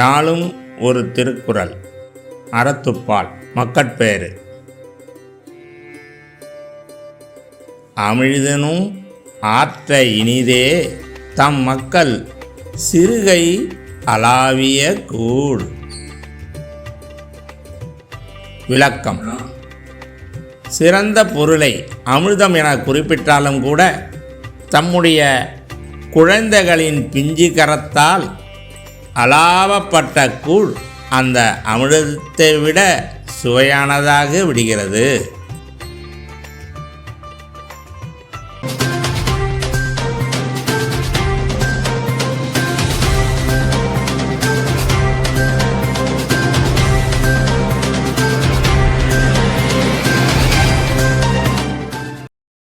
நாளும் ஒரு திருக்குறள் அறத்துப்பால் மக்கட்பேறு. அமிழ்தனும் ஆற்ற இனிதே தம் மக்கள் சிறுகை அளாவிய கூழ். விளக்கம். சிறந்த பொருளை அமிர்தம் என குறிப்பிட்டாலும் கூட தம்முடைய குழந்தைகளின் பிஞ்சு கரத்தால் அலாவப்பட்ட கூழ் அந்த அமிர்தத்தை விட சுவையானதாக விடுகிறது.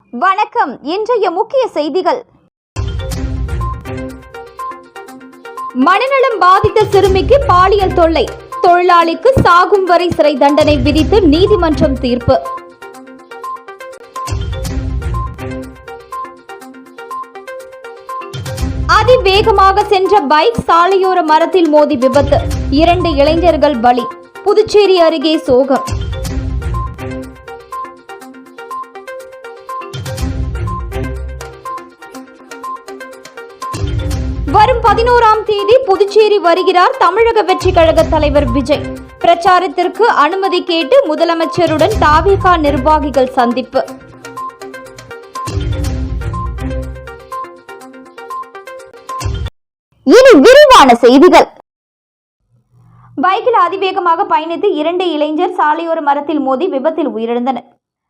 வணக்கம். இன்றைய முக்கிய செய்திகள். மனநலம் பாதித்த சிறுமிக்கு பாலியல் தொல்லை. தொழிலாளிக்கு சாகும் வரை சிறை தண்டனை விதித்து நீதிமன்றம் தீர்ப்பு. அதிவேகமாக சென்ற பைக் சாலையோர மரத்தில் மோதி விபத்து. இரண்டு இளைஞர்கள் பலி. புதுச்சேரி அருகே சோகம். பதினோராம் தேதி புதுச்சேரி வருகிறார் தமிழக வெற்றி கழக தலைவர் விஜய். பிரச்சாரத்திற்கு அனுமதி கேட்டு முதலமைச்சருடன் தாவேகா நிர்வாகிகள் சந்திப்பு. இனி விரிவான செய்திகள். பைக்கில் அதிவேகமாக பயணித்து இரண்டு இளைஞர் சாலையோர மரத்தில் மோதி விபத்தில் உயிரிழந்தனர்.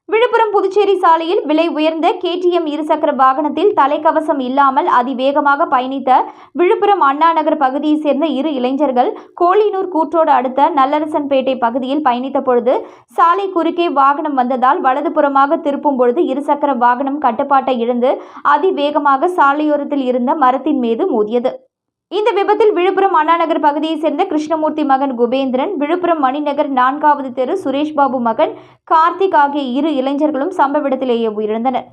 விழுப்புரம் புதுச்சேரி சாலையில் விலை உயர்ந்த கேடிஎம் இருசக்கர வாகனத்தில் தலைக்கவசம் இல்லாமல் அதிவேகமாக பயணித்த விழுப்புரம் அண்ணா நகர் பகுதியைச் சேர்ந்த இரு இளைஞர்கள் கோழினூர் கூற்றோடு அடுத்த நல்லரசன்பேட்டை பகுதியில் பயணித்த பொழுது சாலை குறுக்கே வாகனம் வந்ததால் வலதுபுறமாக திருப்பும் பொழுது இருசக்கர வாகனம் கட்டுப்பாட்டை இழந்து அதிவேகமாக சாலையோரத்தில் இருந்த மரத்தின் மீது மோதியது. இந்த விபத்தில் விழுப்புரம் அண்ணாநகர் பகுதியைச் சேர்ந்த கிருஷ்ணமூர்த்தி மகன் குபேந்திரன் விழுப்புரம் மணிநகர் நான்காவது தெரு சுரேஷ்பாபு மகன் கார்த்திக் ஆகிய இரு இளைஞர்களும் சம்பவ இடத்திலேயே உயிரிழந்தனர்.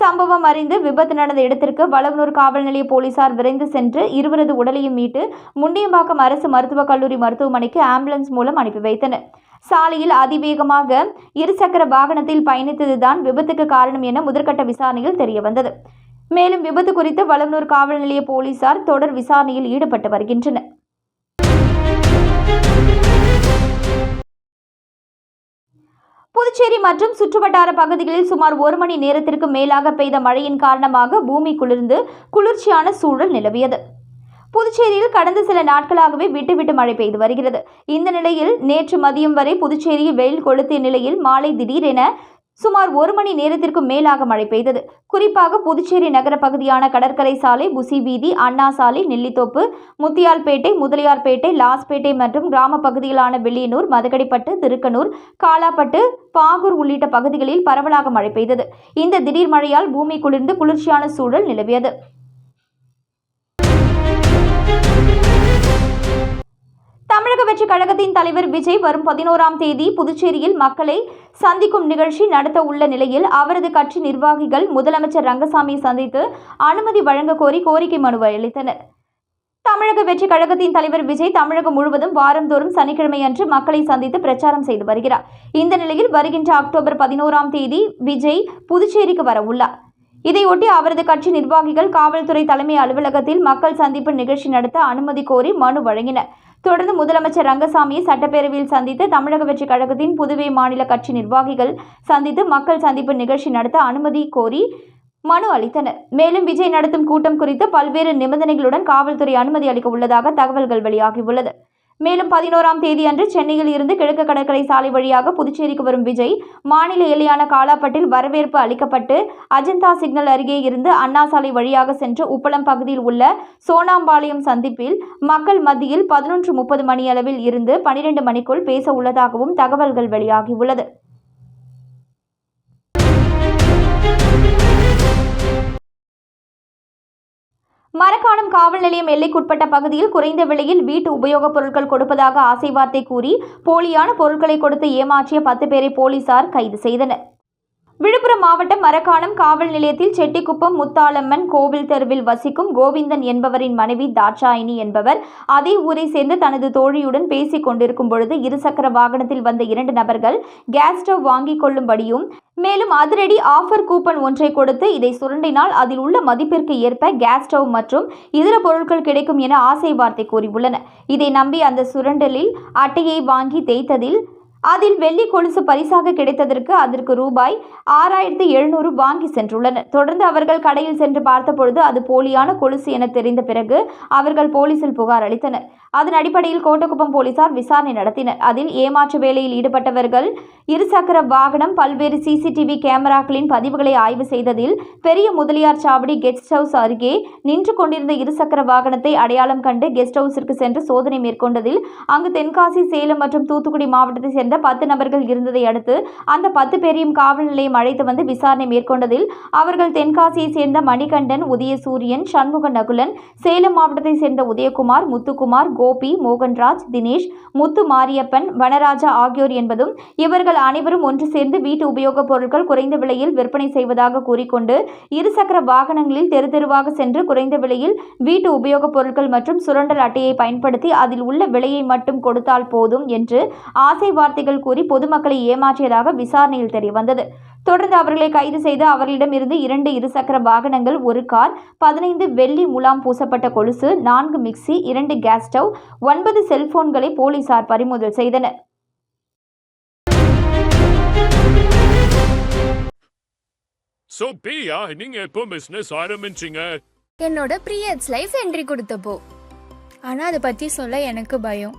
சம்பவம் அறிந்து விபத்து நடந்த இடத்திற்கு வளவனூர் காவல் நிலைய போலீசார் விரைந்து சென்று இருவரது உடலையும் மீட்டு முண்டியம்பாக்கம் அரசு மருத்துவக் கல்லூரி மருத்துவமனைக்கு ஆம்புலன்ஸ் மூலம் அனுப்பி வைத்தனர். சாலையில் அதிவேகமாக இருசக்கர வாகனத்தில் பயணித்ததுதான் விபத்துக்கு காரணம் என முதற்கட்ட விசாரணையில் தெரியவந்தது. மேலும் விபத்து குறித்து வளவனூர் காவல் நிலைய போலீசார் தொடர் விசாரணையில் ஈடுபட்டு வருகின்றனர். புதுச்சேரி மற்றும் சுற்றுவட்டார பகுதிகளில் சுமார் ஒரு மணி நேரத்திற்கு மேலாக பெய்த மழையின் காரணமாக பூமி குளிர்ந்து குளிர்ச்சியான சூழல் நிலவியது. புதுச்சேரியில் கடந்த சில நாட்களாகவே விட்டு விட்டு மழை பெய்து வருகிறது. இந்த நிலையில் நேற்று மதியம் வரை புதுச்சேரியில் வெயில் கொளுத்திய நிலையில் மாலை திடீரென சுமார் ஒரு மணி நேரத்திற்கும் மேலாக மழை பெய்தது. குறிப்பாக புதுச்சேரி நகர பகுதியான கடற்கரை சாலை புசி வீதி அண்ணா சாலை நெல்லித்தோப்பு முத்தியால்பேட்டை முதலியார்பேட்டை லாஸ்பேட்டை மற்றும் கிராம பகுதிகளான வெள்ளியனூர் மதகடிப்பட்டு திருக்கனூர் காலாப்பட்டு பாகூர் உள்ளிட்ட பகுதிகளில் பரவலாக மழை பெய்தது. இந்த திடீர் மழையால் பூமி குளிர்ந்து குளிர்ச்சியான சூழல் நிலவியது. தமிழக வெற்றி கழகத்தின் தலைவர் விஜய் வரும் பதினோராம் தேதி புதுச்சேரியில் மக்களை சந்திக்கும் நிகழ்ச்சி நடத்த உள்ள நிலையில் அவரது கட்சி நிர்வாகிகள் முதலமைச்சர் ரங்கசாமியை சந்தித்து அனுமதி வழங்க கோரி கோரிக்கை மனு அளித்தனர். தமிழக வெற்றி கழகத்தின் தலைவர் விஜய் தமிழகம் முழுவதும் வாரந்தோறும் சனிக்கிழமை அன்று மக்களை சந்தித்து பிரச்சாரம் செய்து வருகிறார். இந்த நிலையில் வருகின்ற அக்டோபர் பதினோராம் தேதி விஜய் புதுச்சேரிக்கு வர உள்ளார். இதையொட்டி அவரது கட்சி நிர்வாகிகள் காவல்துறை தலைமை அலுவலகத்தில் மக்கள் சந்திப்பு நிகழ்ச்சி நடத்த அனுமதி கோரி மனு வழங்கினர். தொடர்ந்து முதலமைச்சர் ரங்கசாமியை சட்டப்பேரவையில் சந்தித்து தமிழக வெற்றி கழகத்தின் புதுவை மாநில கட்சி நிர்வாகிகள் சந்தித்து மக்கள் சந்திப்பு நிகழ்ச்சி நடத்த அனுமதி கோரி மனு அளித்தனர். மேலும் விஜய் நடத்தும் கூட்டம் குறித்து பல்வேறு நிபந்தனைகளுடன் காவல்துறை அனுமதி அளிக்க உள்ளதாக தகவல்கள் வெளியாகியுள்ளது. மேலும் பதினோராம் தேதி அன்று சென்னையில் இருந்து கிழக்கு கடற்கரை சாலை வழியாக புதுச்சேரிக்கு வரும் விஜய் மாநில எல்லையான காலாப்பட்டில் வரவேற்பு அளிக்கப்பட்டு அஜந்தா சிக்னல் அருகே இருந்து அண்ணா சாலை வழியாக சென்று உப்பளம் பகுதியில் உள்ள சோனாம்பாளையம் சந்திப்பில் மக்கள் மத்தியில் பதினொன்று முப்பது மணியளவில் இருந்து பனிரெண்டு மணிக்குள் பேச உள்ளதாகவும் தகவல்கள் வெளியாகியுள்ளது. மரக்காணம் காவல் நிலையம் எல்லைக்குட்பட்ட பகுதியில் குறைந்த விலையில் வீட்டு உபயோகப் பொருட்கள் கொடுப்பதாக ஆசை வார்த்தை கூறி போலியான பொருட்களை கொடுத்து ஏமாற்றிய பத்து பேரை போலீசார் கைது செய்தனர். விழுப்புரம் மாவட்டம் மரக்காணம் காவல் நிலையத்தில் செட்டிக்குப்பம் முத்தாளம்மன் கோவில் தெருவில் வசிக்கும் கோவிந்தன் என்பவரின் மனைவி தாட்சாயினி என்பவர் அதே ஊரை சேர்ந்து தனது தோழியுடன் பேசிக் கொண்டிருக்கும் பொழுது இருசக்கர வாகனத்தில் வந்த இரண்டு நபர்கள் கேஸ் ஸ்டவ் வாங்கிக் கொள்ளும்படியும் மேலும் அதிரடி ஆஃபர் கூப்பன் ஒன்றை கொடுத்து இதை சுரண்டினால் அதில் உள்ள மதிப்பிற்கு ஏற்ப கேஸ் ஸ்டவ் மற்றும் இதர பொருட்கள் கிடைக்கும் என ஆசை வார்த்தை கூறியுள்ளனர். இதை நம்பி அந்த சுரண்டலில் அட்டையை வாங்கி தேய்த்ததில் அதில் வெள்ளி கொலுசு பரிசாக கிடைத்ததற்கு அதற்கு ரூபாய் ஆறாயிரத்தி எழுநூறு வாங்கி சென்றுள்ளனர். தொடர்ந்து அவர்கள் கடையில் சென்று பார்த்தபொழுது அது போலியான கொலுசு என தெரிந்த பிறகு அவர்கள் போலீசில் புகார் அளித்தனர். அதன் அடிப்படையில் கோட்டக்குப்பம் போலீசார் விசாரணை நடத்தினர். அதில் ஏமாற்று வேலையில் ஈடுபட்டவர்கள் இருசக்கர வாகனம் பல்வேறு சிசிடிவி கேமராக்களின் பதிவுகளை ஆய்வு செய்ததில் பெரிய முதலியார் சாவடி கெஸ்ட் ஹவுஸ் அருகே நின்று கொண்டிருந்த இருசக்கர வாகனத்தை அடையாளம் கண்டு கெஸ்ட் ஹவுஸிற்கு சென்று சோதனை மேற்கொண்டதில் அங்கு தென்காசி சேலம் மற்றும் தூத்துக்குடி மாவட்டத்தை சேர்ந்த சேர்ந்த பத்து நபர்கள் இருந்ததை அடுத்து அந்த பத்து பேரையும் காவல் நிலையம் அழைத்து வந்து விசாரணை மேற்கொண்டதில் அவர்கள் தென்காசியை சேர்ந்த மணிகண்டன் உதயசூரியன் சண்முக நகுலன் சேலம் மாவட்டத்தை சேர்ந்த உதயகுமார் முத்துக்குமார் கோபி மோகன்ராஜ் தினேஷ் முத்து மாரியப்பன் வனராஜா ஆகியோர் என்பதும் இவர்கள் அனைவரும் ஒன்று சேர்ந்து வீட்டு உபயோகப் பொருட்கள் குறைந்த விலையில் விற்பனை செய்வதாக கூறிக்கொண்டு இருசக்கர வாகனங்களில் தெரு தெருவாக சென்று குறைந்த விலையில் வீட்டு உபயோகப் பொருட்கள் மற்றும் சுரண்டல் அட்டையை பயன்படுத்தி அதில் உள்ள விலையை மட்டும் கொடுத்தால் போதும் என்று ஆசை வார்த்தை வார்த்தைகள் கூறி பொதுமக்களை ஏமாற்றியதாக விசாரணையில் தெரியவந்தது தொடர்ந்து அவர்களை கைது செய்து அவர்களிடமிருந்து இரண்டு இருசக்கர வாகனங்கள் ஒரு கார் பதினைந்து வெள்ளி முலாம் பூசப்பட்ட கொலுசு நான்கு மிக்சி இரண்டு கேஸ் ஸ்டவ் ஒன்பது செல்போன்களை போலீசார் பறிமுதல் செய்தனர். சோ பிரியா நீங்க எப்போ பிசினஸ் ஆரம்பிச்சீங்க? என்னோட ப்ரீயட்ஸ் லைஃப் என்ட்ரி கொடுத்தப்போ. ஆனால் அதை பற்றி சொல்ல எனக்கு பயம்.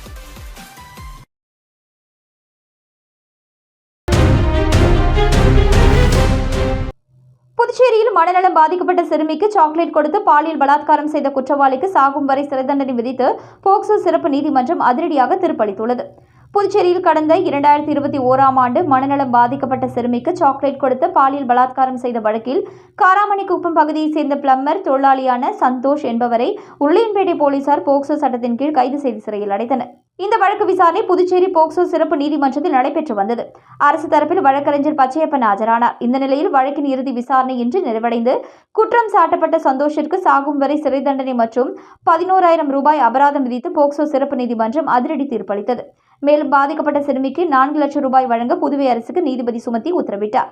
புதுச்சேரியில் மனநலம் பாதிக்கப்பட்ட சிறுமிக்கு சாக்லேட் கொடுத்து பாலியல் பலாத்காரம் செய்த குற்றவாளிக்கு சாகும் வரை சிறை தண்டனை விதித்து போக்சோ சிறப்பு நீதிமன்றம் அதிரடியாக தீர்ப்பளித்துள்ளது. புதுச்சேரியில் கடந்த இரண்டாயிரத்தி இருபத்தி ஓராம் ஆண்டு மனநலம் பாதிக்கப்பட்ட சிறுமிக்கு சாக்லேட் கொடுத்து பாலியல் பலாத்காரம் செய்த வழக்கில் காராமணிக்குப்பம் பகுதியைச் சேர்ந்த பிளம்பர் தொழிலாளியான சந்தோஷ் என்பவரை உள்ளியன்பேட்டை போலீசார் போக்சோ சட்டத்தின் கீழ் கைது செய்து சிறையில் அடைத்தனர். இந்த வழக்கு விசாரணை புதுச்சேரி போக்சோ சிறப்பு நீதிமன்றத்தில் நடைபெற்று வந்தது. அரசு தரப்பில் வழக்கறிஞர் பச்சையப்பன் ஆஜரானார். இந்த நிலையில் வழக்கின் இறுதி விசாரணை இன்று நிறைவடைந்து குற்றம் சாட்டப்பட்ட சந்தோஷிற்கு சாகும் வரை சிறை தண்டனை மற்றும் பதினோராயிரம் ரூபாய் அபராதம் விதித்து போக்சோ சிறப்பு நீதிமன்றம் அதிரடி தீர்ப்பளித்தது. மேலும் பாதிக்கப்பட்ட சிறுமிக்கு நான்கு லட்சம் ரூபாய் வழங்க புதுவை அரசுக்கு நீதிபதி சுமத்தி உத்தரவிட்டார்.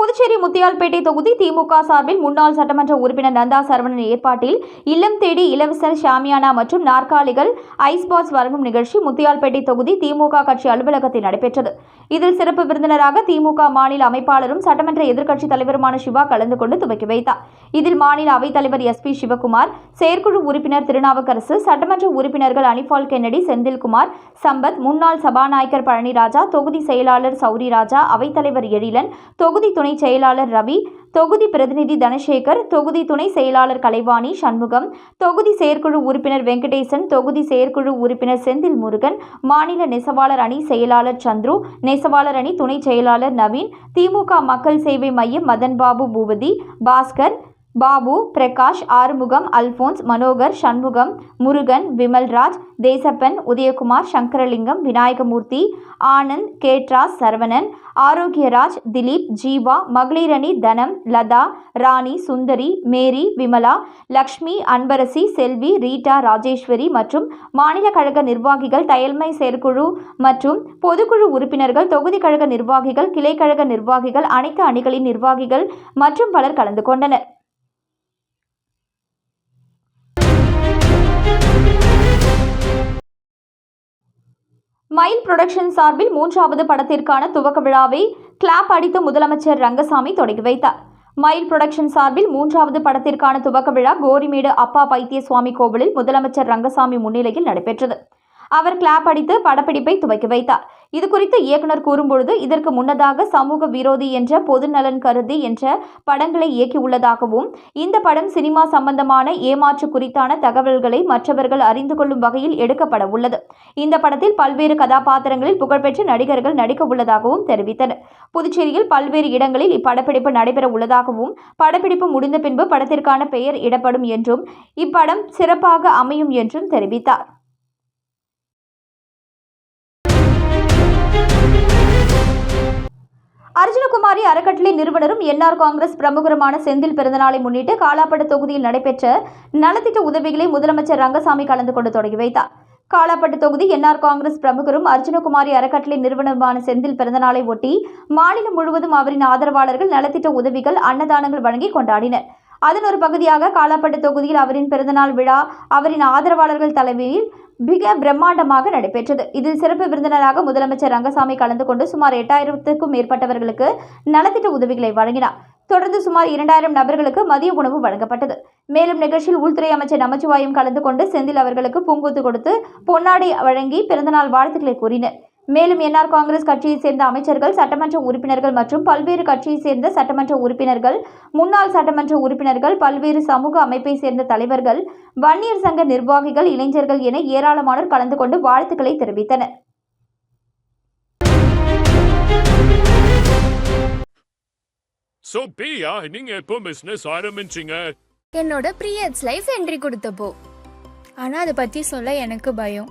புதுச்சேரி முத்தியால்பேட்டை தொகுதி திமுக சார்பில் முன்னாள் சட்டமன்ற உறுப்பினர் நந்தா சரவணன் ஏற்பாட்டில் இல்லம் தேடி இலவச ஷாமியானா மற்றும் நாற்காலிகள் ஐஸ் வழங்கும் நிகழ்ச்சி முத்தியால்பேட்டை தொகுதி திமுக கட்சி அலுவலகத்தில் நடைபெற்றது. இதில் சிறப்பு விருந்தினராக திமுக மாநில அமைப்பாளரும் சட்டமன்ற எதிர்க்கட்சித் தலைவருமான சிவா கலந்து கொண்டு துவக்கி வைத்தார். இதில் மாநில அவைத்தலைவர் எஸ் பி சிவகுமார் செயற்குழு உறுப்பினர் திருநாவுக்கரசு சட்டமன்ற உறுப்பினர்கள் அனிபால் கென்னடி செந்தில்குமார் சம்பத் முன்னாள் சபாநாயகர் பழனிராஜா தொகுதி செயலாளர் சௌரிராஜா அவைத்தலைவர் எழிலன் தொகுதி துணை செயலாளர் ரவி தொகுதி பிரதிநிதி தனசேகர் தொகுதி துணை செயலாளர் கலைவாணி சண்முகம் தொகுதி செயற்குழு உறுப்பினர் வெங்கடேசன் தொகுதி செயற்குழு உறுப்பினர் செந்தில் முருகன் மாநில நெசவாளர் அணி செயலாளர் சந்துரு நெசவாளர் அணி துணை செயலாளர் நவீன் திமுக மக்கள் சேவை மையம் மதன்பாபு பூபதி பாஸ்கர் பாபு பிரகாஷ் ஆறுமுகம் அல்போன்ஸ் மனோகர் சண்முகம் முருகன் விமல்ராஜ் தேசப்பன் உதயகுமார் சங்கரலிங்கம் விநாயகமூர்த்தி ஆனந்த் கேட்ராஸ் சரவணன் ஆரோக்கியராஜ் திலீப் ஜீவா மகளிரணி தனம் லதா ராணி சுந்தரி மேரி விமலா லக்ஷ்மி அன்பரசி செல்வி ரீட்டா ராஜேஸ்வரி மற்றும் மாநில கழக நிர்வாகிகள் தயல்மை செயற்குழு மற்றும் பொதுக்குழு உறுப்பினர்கள் தொகுதி கழக நிர்வாகிகள் கிளைக்கழக நிர்வாகிகள் அனைத்து அணிகளின் நிர்வாகிகள் மற்றும் பலர் கலந்து கொண்டனர். மயில் புரொடக்ஷன் சார்பில் மூன்றாவது படத்திற்கான துவக்க விழாவை கிளாப் அடித்து முதலமைச்சர் ரங்கசாமி தொடங்கி வைத்தார். மயில் புரொடக்ஷன் சார்பில் மூன்றாவது படத்திற்கான துவக்க விழா கோரிமேடு அப்பா பைத்திய சுவாமி கோவிலில் முதலமைச்சர் ரங்கசாமி முன்னிலையில் நடைபெற்றது. அவர் கிளாப் அடித்து படப்பிடிப்பை துவக்கி வைத்தார். இது குறித்து இயக்குனர் கூறும்பொழுது இதற்கு முன்னதாக சமூக விரோதி என்ற பொது நலன் கருதி என்ற படங்களை இயக்கியுள்ளதாகவும் இந்த படம் சினிமா சம்பந்தமான ஏமாற்று குறித்தான தகவல்களை மற்றவர்கள் அறிந்து கொள்ளும் வகையில் எடுக்கப்பட உள்ளது இந்த படத்தில் பல்வேறு கதாபாத்திரங்களில் புகழ்பெற்ற நடிகர்கள் நடிக்க உள்ளதாகவும் தெரிவித்தனர். புதுச்சேரியில் பல்வேறு இடங்களில் இப்படப்பிடிப்பு நடைபெற உள்ளதாகவும் படப்பிடிப்பு முடிந்த பின்பு படத்திற்கான பெயர் இடப்படும் என்றும் இப்படம் சிறப்பாக அமையும் என்றும் தெரிவித்தார். அர்ஜுனகுமாரி அறக்கட்டளை நிறுவனரும் என்ஆர் காங்கிரஸ் பிரமுகருமான செந்தில் பிறந்தநாளை முன்னிட்டு காலாப்படு தொகுதியில் நடைபெற்ற நலத்திட்ட உதவிகளை முதலமைச்சர் ரங்கசாமி கலந்து கொண்டு தொடங்கி வைத்தார். காலாப்பட்டு தொகுதி என்ஆர் காங்கிரஸ் பிரமுகரும் அர்ஜுனகுமாரி அறக்கட்டளை நிறுவனருமான செந்தில் பிறந்தநாளை ஒட்டி மாநிலம் முழுவதும் அவரின் ஆதரவாளர்கள் நலத்திட்ட உதவிகள் அன்னதானங்கள் வழங்கி கொண்டாடினர். அதன் ஒரு பகுதியாக காலாப்பட்டு தொகுதியில் அவரின் பிறந்தநாள் விழா அவரின் ஆதரவாளர்கள் தலைமையில் மிக பிரம்மாண்டமாக நடைபெற்றது. இதில் சிறப்பு விருந்தினராக முதலமைச்சர் ரங்கசாமி கலந்து கொண்டு சுமார் எட்டாயிரத்துக்கும் மேற்பட்டவர்களுக்கு நலத்திட்ட உதவிகளை வழங்கினார். தொடர்ந்து சுமார் இரண்டாயிரம் நபர்களுக்கு மதிய உணவு வழங்கப்பட்டது. மேலும் நிகழ்ச்சியில் உள்துறை அமைச்சர் நமச்சிவாயம் கலந்து கொண்டு செந்தில் அவர்களுக்கு பூங்கொத்து கொடுத்து பொன்னாடை வழங்கி பிறந்தநாள் வாழ்த்துக்களை கூறினர். மேலும் என்ஆர் காங்கிரஸ் கட்சியைச் சேர்ந்த அமைச்சர்கள் சட்டமன்ற உறுப்பினர்கள் மற்றும் பல்வேறு கட்சியைச் சேர்ந்த சட்டமன்ற உறுப்பினர்கள் முன்னாள் சட்டமன்ற உறுப்பினர்கள் பல்வேறு சமூக அமைப்பை சேர்ந்த தலைவர்கள் வன்னியர் சங்க நிர்வாகிகள் இளைஞர்கள் என ஏராளமானோர் கலந்து கொண்டு வாழ்த்துக்களை தெரிவித்தனர். ஸோ பிரியா நீங்க எப்போ பிசினஸ் ஆரம்பிச்சீங்க? என்னோட ப்ரீயட்ஸ் லைஃப் என்ட்ரி கொடுத்தப்போ. ஆனால் அதை பற்றி சொல்ல எனக்கு பயம்.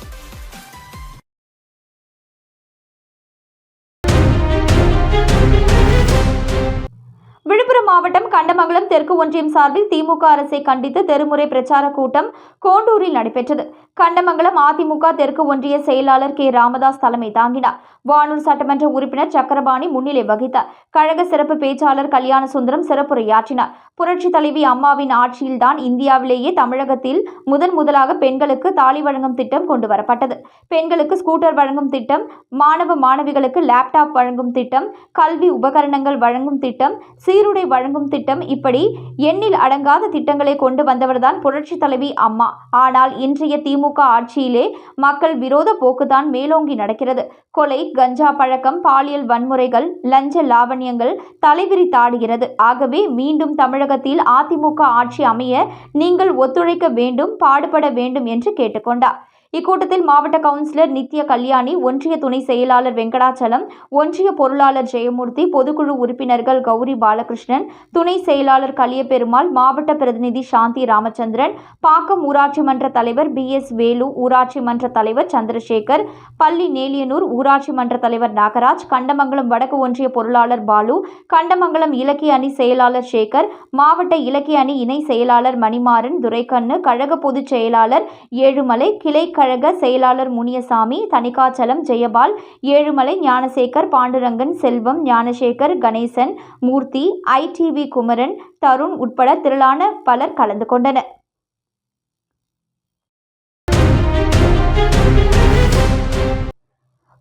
மாவட்டம் கண்டமங்கலம் தெற்கு ஒன்றியம் சார்பில் திமுக அரசை கண்டித்து தெருமுறை பிரச்சார கூட்டம் கோண்டூரில் நடைபெற்றது. கண்டமங்கலம் அதிமுக தெற்கு ஒன்றிய செயலாளர் கே. ராமதாஸ் தலைமை தாங்கினார். வானூர் சட்டமன்ற உறுப்பினர் சக்கரபாணி முன்னிலை வகித்தார். கழக சிறப்பு பேச்சாளர் கல்யாண சுந்தரம் சிறப்புரையாற்றினார். புரட்சி தலைவி அம்மாவின் ஆட்சியில்தான் இந்தியாவிலேயே தமிழகத்தில் முதன் முதலாக பெண்களுக்கு தாலி வழங்கும் திட்டம் கொண்டு வரப்பட்டது பெண்களுக்கு ஸ்கூட்டர் வழங்கும் திட்டம் மாணவ மாணவிகளுக்கு லேப்டாப் வழங்கும் திட்டம் கல்வி உபகரணங்கள் வழங்கும் திட்டம் சீருடை வழங்கும் திட்டம் இப்படி எண்ணில் அடங்காத திட்டங்களை கொண்டு வந்தவர்தான் புரட்சி தலைவி அம்மா. ஆனால் இன்றைய திமுக ஆட்சியிலே மக்கள் விரோத போக்குதான் மேலோங்கி நடக்கிறது. கொலை கஞ்சா பழக்கம் பாலியல் வன்முறைகள் லஞ்ச லாவண்யங்கள் தலைவிரி தாடுகிறது. ஆகவே மீண்டும் தமிழகத்தில் அதிமுக ஆட்சி அமைய நீங்கள் ஒத்துழைக்க வேண்டும் பாடுபட வேண்டும் என்று கேட்டுக்கொண்டார். இக்கூட்டத்தில் மாவட்ட கவுன்சிலர் நித்ய கல்யாணி ஒன்றிய துணை செயலாளர் வெங்கடாச்சலம் ஒன்றிய பொருளாளர் ஜெயமூர்த்தி பொதுக்குழு உறுப்பினர்கள் கௌரி பாலகிருஷ்ணன் துணை செயலாளர் கலியபெருமாள் மாவட்ட பிரதிநிதி சாந்தி ராமச்சந்திரன் பாக்கம் ஊராட்சி மன்ற தலைவர் பி எஸ் வேலு ஊராட்சி மன்ற தலைவர் சந்திரசேகர் பள்ளி நேலியனூர் ஊராட்சி மன்ற தலைவர் நாகராஜ் கண்டமங்கலம் வடக்கு ஒன்றிய பொருளாளர் பாலு கண்டமங்கலம் இலக்கிய அணி செயலாளர் சேகர் மாவட்ட இலக்கிய அணி இணை செயலாளர் மணிமாறன் துரைக்கண்ணு கழக பொதுச் செயலாளர் ஏழுமலை கிளை கழக செயலாளர் முனியசாமி தணிகாச்சலம் ஜெயபால் ஏழுமலை ஞானசேகர் பாண்டுரங்கன் செல்வம் ஞானசேகர் கணேசன் மூர்த்தி ஐடிவி குமரன் தருண் உட்பட திரளான பலர் கலந்து கொண்டனர்.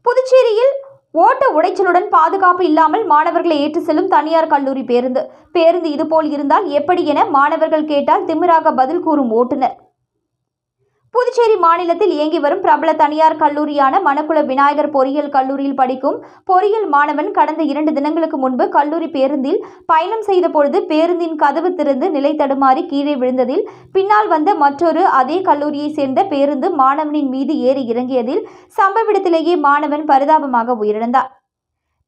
புதுச்சேரியில் ஓட்ட உடைச்சலுடன் பாதுகாப்பு இல்லாமல் மாணவர்களை ஏற்று செல்லும் தனியார் கல்லூரி பேருந்து. பேருந்து இதுபோல் இருந்தால் எப்படி என மாணவர்கள் கேட்டால் திமிராக பதில் கூறும் ஓட்டுநர். புதுச்சேரி மாநிலத்தில் இயங்கி வரும் பிரபல தனியார் கல்லூரியான மணக்குள விநாயகர் பொறியியல் கல்லூரியில் படிக்கும் பொறியியல் மாணவன் கடந்த இரண்டு தினங்களுக்கு முன்பு கல்லூரி பேருந்தில் பயணம் செய்த பொழுது பேருந்தின் கதவு திறந்து நிலை தடுமாறி கீழே விழுந்ததில் பின்னால் வந்த மற்றொரு அதே கல்லூரியைச் சேர்ந்த பேருந்து மாணவனின் மீது ஏறி இறங்கியதில் சம்பவ இடத்திலேயே மாணவன் பரிதாபமாக உயிரிழந்தார்.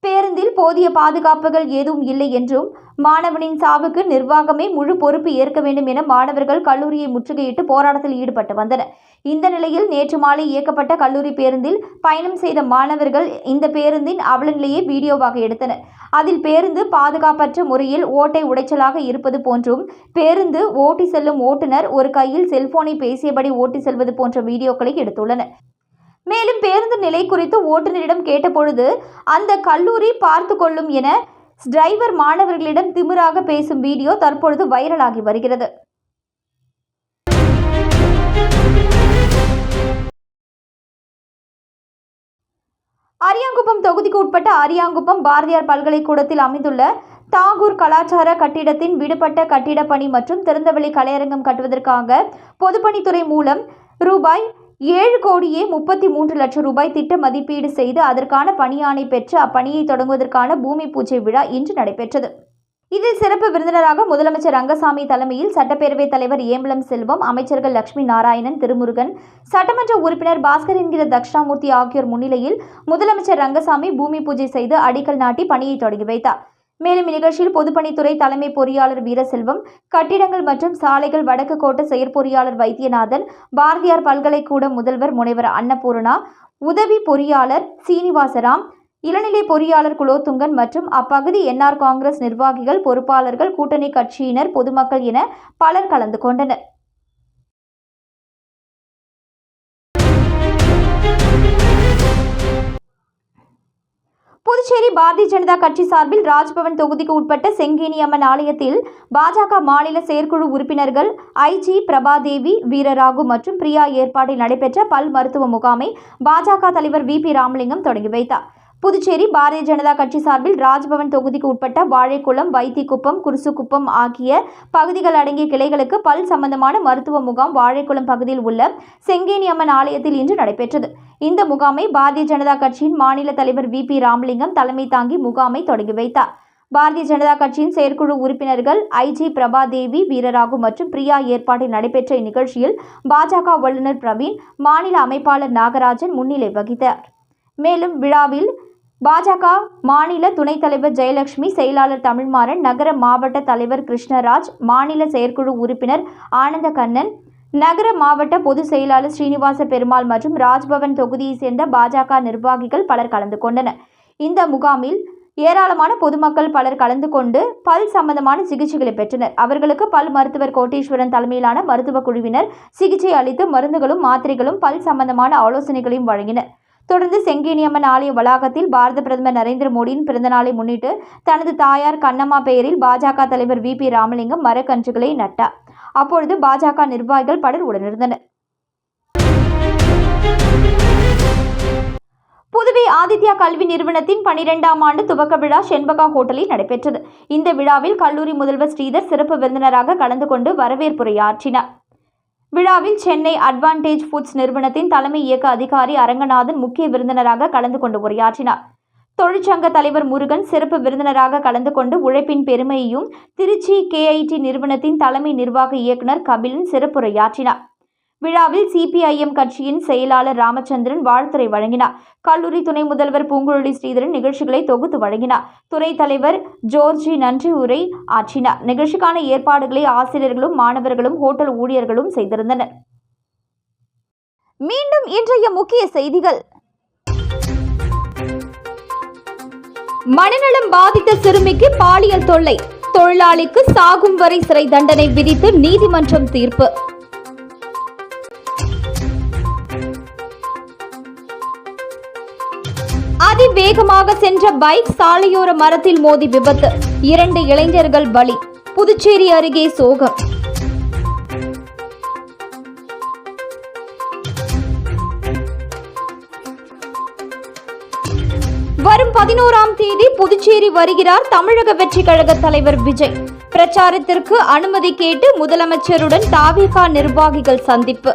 பேருந்தில் போதிய பாதுகாப்புகள் ஏதும் இல்லை என்றும் மாணவனின் சாவுக்கு நிர்வாகமே முழு பொறுப்பு ஏற்க வேண்டும் என மாணவர்கள் கல்லூரியை முற்றுகையிட்டு போராட்டத்தில் ஈடுபட்டு வந்தனர். இந்த நிலையில் நேற்று மாலை இயக்கப்பட்ட கல்லூரி பேருந்தில் பயணம் செய்த மாணவர்கள் இந்த பேருந்தின் அவலநிலையை வீடியோவாக எடுத்தனர். அதில் பேருந்து பாதுகாப்பற்ற முறையில் ஓட்டை உடைச்சலாக இருப்பது போன்றும் பேருந்து ஓட்டி செல்லும் ஓட்டுநர் ஒரு கையில் செல்போனை பேசியபடி ஓட்டி செல்வது போன்ற வீடியோக்களை எடுத்துள்ளனர். மேலும் பேருந்து நிலை குறித்து ஓட்டுநரிடம் கேட்டபொழுது அந்த கல்லூரி பார்த்து கொள்ளும் என டிரைவர் மாணவர்களிடம் திமிராக பேசும் வீடியோ தற்பொழுது வைரலாகி வருகிறது. அரியாங்குப்பம் தொகுதிக்கு உட்பட்ட அரியாங்குப்பம் பாரதியார் பல்கலைக்கூடத்தில் அமைந்துள்ள தாகூர் கலாச்சார கட்டிடத்தின் விடுபட்ட கட்டிடப்பணி மற்றும் திறந்தவெளி கலையரங்கம் கட்டுவதற்காக பொதுப்பணித்துறை மூலம் ரூபாய் ஏழு கோடியே முப்பத்தி மூன்று லட்சம் ரூபாய் திட்ட மதிப்பீடு செய்து அதற்கான பணியாணை பெற்று அப்பணியை தொடங்குவதற்கான பூமி பூஜை விழா இன்று நடைபெற்றது. இதில் சிறப்பு விருந்தினராக முதலமைச்சர் ரங்கசாமி தலைமையில் சட்டப்பேரவைத் தலைவர் ஏம்பலம் செல்வம் அமைச்சர்கள் லட்சுமி நாராயணன் திருமுருகன் சட்டமன்ற உறுப்பினர் பாஸ்கர் என்கிற தட்சிணாமூர்த்தி ஆகியோர் முன்னிலையில் முதலமைச்சர் ரங்கசாமி பூமி பூஜை செய்து அடிக்கல் நாட்டி பணியை தொடங்கி வைத்தார். மேலும் இந்நிகழ்ச்சியில் பொதுப்பணித்துறை தலைமை பொறியாளர் வீரசெல்வம் கட்டிடங்கள் மற்றும் சாலைகள் வடக்கு கோட்ட செயற்பொறியாளர் வைத்தியநாதன் பாரதியார் பல்கலைக்கூட முதல்வர் முனைவர் அன்னபூர்ணா உதவி பொறியாளர் சீனிவாசராம் இளநிலை பொறியாளர் குலோத்துங்கன் மற்றும் அப்பகுதி என்ஆர் காங்கிரஸ் நிர்வாகிகள் பொறுப்பாளர்கள் கூட்டணி கட்சியினர் பொதுமக்கள் என பலர் கலந்து கொண்டனர். புதுச்சேரி பாரதிய ஜனதா கட்சி சார்பில் ராஜ்பவன் தொகுதிக்கு உட்பட்ட செங்கேனி அம்மன் ஆலயத்தில் பாஜக மாநில செயற்குழு உறுப்பினர்கள் ஐஜி பிரபாதேவி வீரராகு மற்றும் பிரியா ஏற்பாட்டில் நடைபெற்ற பல் மருத்துவ முகாமை பாஜக தலைவர் வி பி ராமலிங்கம் தொடங்கி வைத்தார். புதுச்சேரி பாரதிய ஜனதா கட்சி சார்பில் ராஜ்பவன் தொகுதிக்கு உட்பட்ட வாழைக்குளம் வைத்திக்குப்பம் குருசுக்குப்பம் ஆகிய பகுதிகள் அடங்கிய கிளைகளுக்கு பல் சம்பந்தமான மருத்துவ முகாம் வாழைக்குளம் பகுதியில் உள்ள செங்கேனி அம்மன் ஆலயத்தில் இன்று நடைபெற்றது. இந்த முகாமை பாரதிய ஜனதா கட்சியின் மாநில தலைவர் வி. பி. ராமலிங்கம் தலைமை தாங்கி முகாமை தொடங்கி வைத்தார். பாரதிய ஜனதா கட்சியின் செயற்குழு உறுப்பினர்கள் ஐஜி பிரபாதேவி வீரராகு மற்றும் பிரியா ஏற்பாட்டில் நடைபெற்ற இந்நிகழ்ச்சியில் பாஜக வல்லுநர் பிரவீன் மாநில அமைப்பாளர் நாகராஜன் முன்னிலை வகித்தார். மேலும் விழாவில் பாஜக மாநில துணைத் தலைவர் ஜெயலட்சுமி செயலாளர் தமிழ்மாறன் நகர மாவட்ட தலைவர் கிருஷ்ணராஜ் மாநில செயற்குழு உறுப்பினர் ஆனந்த கண்ணன் நகர மாவட்ட பொதுச் செயலாளர் ஸ்ரீனிவாச பெருமாள் மற்றும் ராஜ்பவன் தொகுதியைச் சேர்ந்த பாஜக நிர்வாகிகள் பலர் கலந்து கொண்டனர். இந்த முகாமில் ஏராளமான பொதுமக்கள் பலர் கலந்து கொண்டு பல் சம்பந்தமான சிகிச்சைகளை பெற்றனர். அவர்களுக்கு பல் மருத்துவர் கோட்டீஸ்வரன் தலைமையிலான மருத்துவ குழுவினர் சிகிச்சை அளித்து மருந்துகளும் மாத்திரைகளும் பல் சம்பந்தமான ஆலோசனைகளையும் வழங்கினர். தொடர்ந்து செங்கேனியம்மன் ஆலய வளாகத்தில் பாரத பிரதமர் நரேந்திர மோடியின் பிறந்தநாளை முன்னிட்டு தனது தாயார் கண்ணம்மா பெயரில் பாஜக தலைவர் வி பி ராமலிங்கம் மரக்கன்றுகளை நட்டார். அப்பொழுது பாஜக நிர்வாகிகள் பலர் உடனிருந்தனர். புதுவை ஆதித்யா கல்வி நிறுவனத்தின் பனிரெண்டாம் ஆண்டு துவக்க விழா செண்பகா ஹோட்டலில் நடைபெற்றது. இந்த விழாவில் கல்லூரி முதல்வர் ஸ்ரீதர் சிறப்பு விருந்தினராக கலந்து கொண்டு வரவேற்புரையாற்றினார். விழாவில் சென்னை அட்வான்டேஜ் ஃபுட்ஸ் நிறுவனத்தின் தலைமை இயக்க அதிகாரி அரங்கநாதன் முக்கிய விருந்தினராக கலந்து கொண்டு உரையாற்றினார். தொழிற்சங்க தலைவர் முருகன் சிறப்பு விருந்தினராக கலந்து கொண்டு உழைப்பின் பெருமையையும் திருச்சி கேஐடி நிறுவனத்தின் தலைமை நிர்வாக இயக்குனர் கபிலன் சிறப்புரையாற்றினார். விழாவில் சிபிஐஎம் கட்சியின் செயலாளர் ராமச்சந்திரன் வாழ்த்துரை வழங்கினார். கல்லூரி துணை முதல்வர் பூங்குழலி ஸ்ரீதரன் நிகழ்ச்சிகளை தொகுத்து வழங்கினார். துறை தலைவர் ஜோர்ஜி நன்றி உரை ஆற்றினார். நிகழ்ச்சிக்கான ஏற்பாடுகளை ஆசிரியர்களும் மாணவர்களும் ஹோட்டல் ஊழியர்களும் செய்திருந்தனர். மீண்டும் இன்றைய முக்கிய செய்திகள். மனநலம் பாதித்த சிறுமிக்கு பாலியல் தொல்லை. தொழிலாளிக்கு சாகும் வரை சிறை தண்டனை விதித்து நீதிமன்றம் தீர்ப்பு. வேகமாக சென்ற பைக் சாலையோர மரத்தில் மோதி விபத்து. இரண்டு இளைஞர்கள் பலி. புதுச்சேரி அருகே சோகம். வரும் பதினோராம் தேதி புதுச்சேரி வருகிறார் தமிழக வெற்றி கழக தலைவர் விஜய். பிரச்சாரத்திற்கு அனுமதி கேட்டு முதலமைச்சருடன் தாவிகா நிர்வாகிகள் சந்திப்பு.